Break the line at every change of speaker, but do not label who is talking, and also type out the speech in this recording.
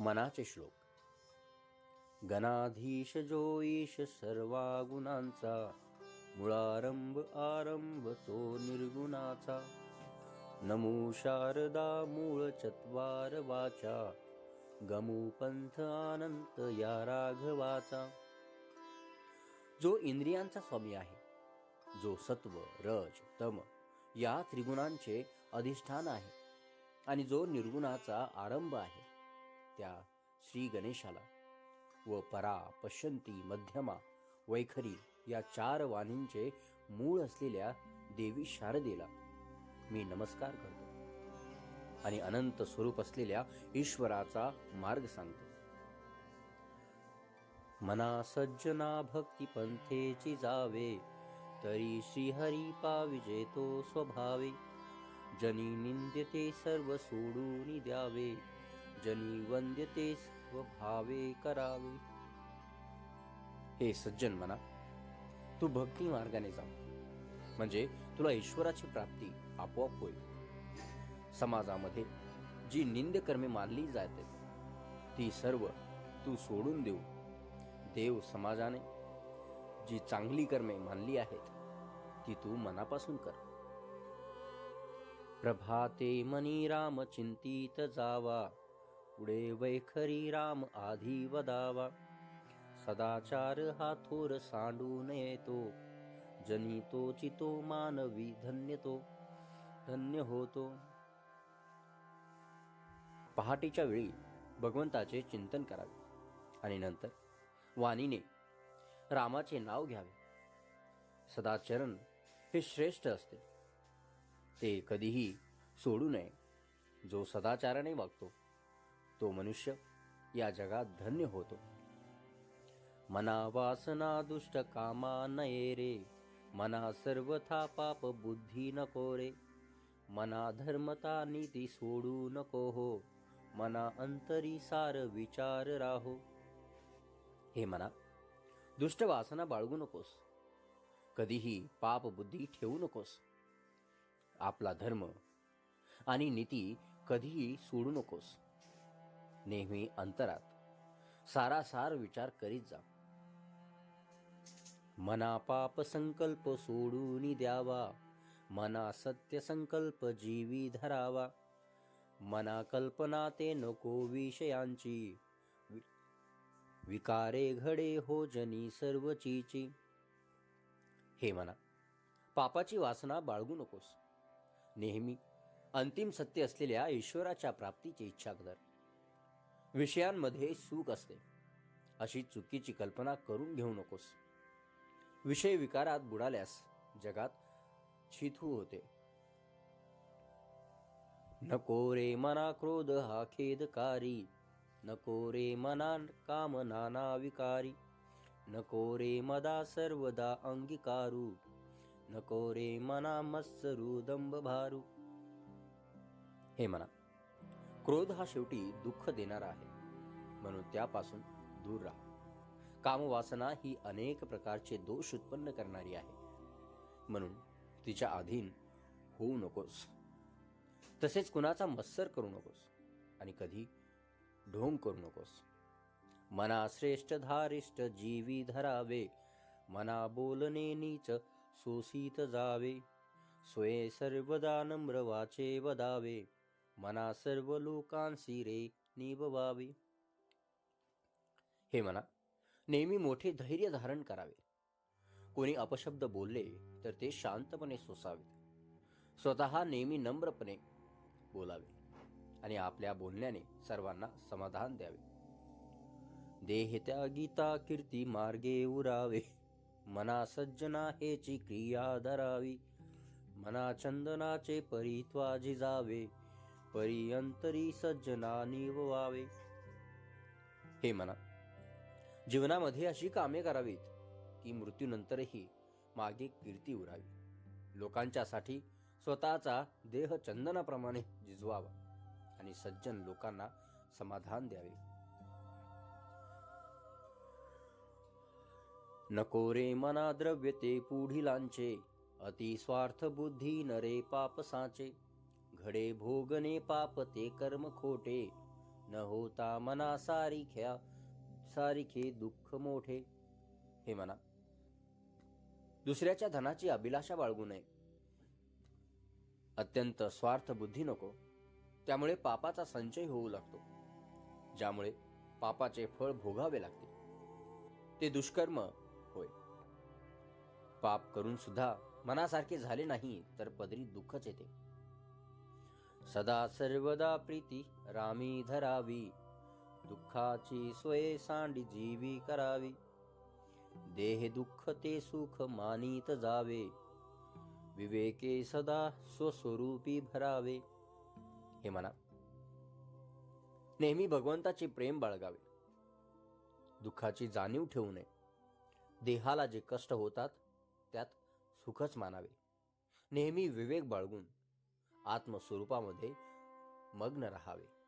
मनाचे श्लोक. गणाधीश जो ईश सर्वा गुणांचा मुळारंभ आरंभ तो निर्गुणाचा. नमो शारदा मूळ चत्वार वाचा गमू पंथ अनंत या राघवाचा. जो इंद्रियांचा स्वामी आहे जो सत्व रज तम या त्रिगुणांचे अधिष्ठान आहे आणि जो निर्गुणाचा आरंभ आहे त्या श्री गणेशाला. व परा पश्यंती मध्यमा वैखरी या चार वाणींचे मूळ असलेल्या देवी शारदेला मी नमस्कार करतो. आणि अनंत स्वरूप असलेल्या ईश्वराचा मार्ग सांगतो. मना सज्जना भक्ती पंथेची जावे तरी श्रीहरी पाविजे तो स्वभावे. जनी निंद्यते सर्व सोडून द्यावे. जनी वंद्यते स्वभावे करावे हे सज्जन म्हणा तू भक्ती मार्गाने जा. म्हणजे तुला ईश्वराची प्राप्ती आपोआप होईल. समाजामध्ये जी निंद कर्मे मानली जाते ती सर्व तू सोडून देऊ. देव समाजाने जी चांगली कर्मे मानली आहेत ती तू मनापासून कर. प्रभाते मनी राम चिंतित जावा. पुढे वैखरी राम आधी वदावा। सदाचार हा थोर सांडून येतो जनी तो चितो मानवी धन्य तो धन्य होतो। पहाटेच्या वेळी भगवंताचे चिंतन करावे आणि नंतर वाणीने रामाचे नाव घ्यावे। सदाचरण हे श्रेष्ठ असते। ते कधीही सोडू नये जो सदाचाराने वागतो तो मनुष्य या जगात धन्य होतो. मना वासना दुष्ट कामा नये रे. मना सर्वथा पाप बुद्धी नको रे. मना धर्मता नीती सोडू नको हो. मना अंतरी सार विचार राहो. हे मना दुष्ट वासना बाळगू नकोस. कधीही पाप बुद्धी ठेवू नकोस. आपला धर्म आणि नीती कधीही सोडू नकोस. नेहमी अंतरात. सारासार विचार करीत जा. मना पाप संकल्प सोडून द्यावा. मना सत्य संकल्प जीवी धरावा. मना कल्पना ते नको विषयांची. वि- विकारे घडे हो जनी सर्व चीची हे म्हणा पापाची वासना बाळगू नकोस. नेहमी अंतिम सत्य असलेल्या ईश्वराच्या प्राप्तीची इच्छा कर विषयांमध्ये सुख असते. अशी चुकीची कल्पना करून घेऊ नकोस. विषय विकारात बुडाल्यास जगात छिथू होते. नको रे मना क्रोध हा खेदकारी. नको रे मना काम नाना विकारी. नको रे मदा सर्वदा अंगीकारू. नको रे मना मत्सरू दंभ भारू हे म्हणा. क्रोध हा शेवटी दुःख देणारा आहे. म्हणून त्यापासून दूर राहा. कामवासना ही अनेक प्रकारचे दोष उत्पन्न करणारी आहे. म्हणून तिच्या अधीन होऊ नकोस. तसेच कुणाचा मत्सर करू नकोस आणि कधी ढोंग करू नकोस. मना श्रेष्ठ धारिष्ट जीवी धरावे. मना बोलणे नीच सोसीत जावे. स्वये सर्वदा नम्र वाचे वदावे. मना सर्व लोकांशी रे निभवावे. हे म्हणा नेहमी मोठे धैर्य धारण करावे. कोणी अपशब्द बोलले तर ते शांतपणे सोसावे स्वतः नेहमी नम्रपणे बोलावे आणि आपल्या बोलण्याने सर्वांना समाधान द्यावे. देह त्या गीता कीर्ती मार्गे उरावे. मना सज्जना हेची क्रिया धरावी. मना चंदनाचे परित्वा जिजावे परियंतरी सज्जना निववावे हे म्हणा जीवनामध्ये अशी कामे करावीत की मृत्यूनंतरही मागे कीर्ती उरावी. लोकांच्यासाठी स्वतःचा देह चंदनाप्रमाणे जिजवावा आणि सज्जन लोकांना समाधान द्यावे. नको रे मना द्रव्य ते पुढिलांचे अति स्वार्थ बुद्धी नरे पाप साचे. घडे भोगणे पाप ते कर्म खोटे. न होता मना सारिख्या सारिखे दुःख मोठे. हे म्हणा. दुसऱ्याच्या धनाची अभिलाषा बाळगू नये. अत्यंत स्वार्थ बुद्धी नको. त्यामुळे पापाचा संचय होऊ लागतो. ज्यामुळे पापाचे फळ भोगावे लागते. ते दुष्कर्म होय. पाप करून सुद्धा मनासारखे झाले नाही तर पदरी दुःखच येते. सदा सर्वदा प्रीती रामी धरावी. दुःखाची स्वये सांडी जीवी करावी. देह दुःख ते सुख मानित जावे. विवेके सदा स्वस्वरूपी भरावे. हे म्हणा. नेहमी भगवंताचे प्रेम बाळगावे. दुःखाची जाणीव ठेवू नये. देहाला जे कष्ट होतात त्यात सुखच मानावे. नेहमी विवेक बाळगून आत्मस्वरूपामध्ये मग्न राहावे.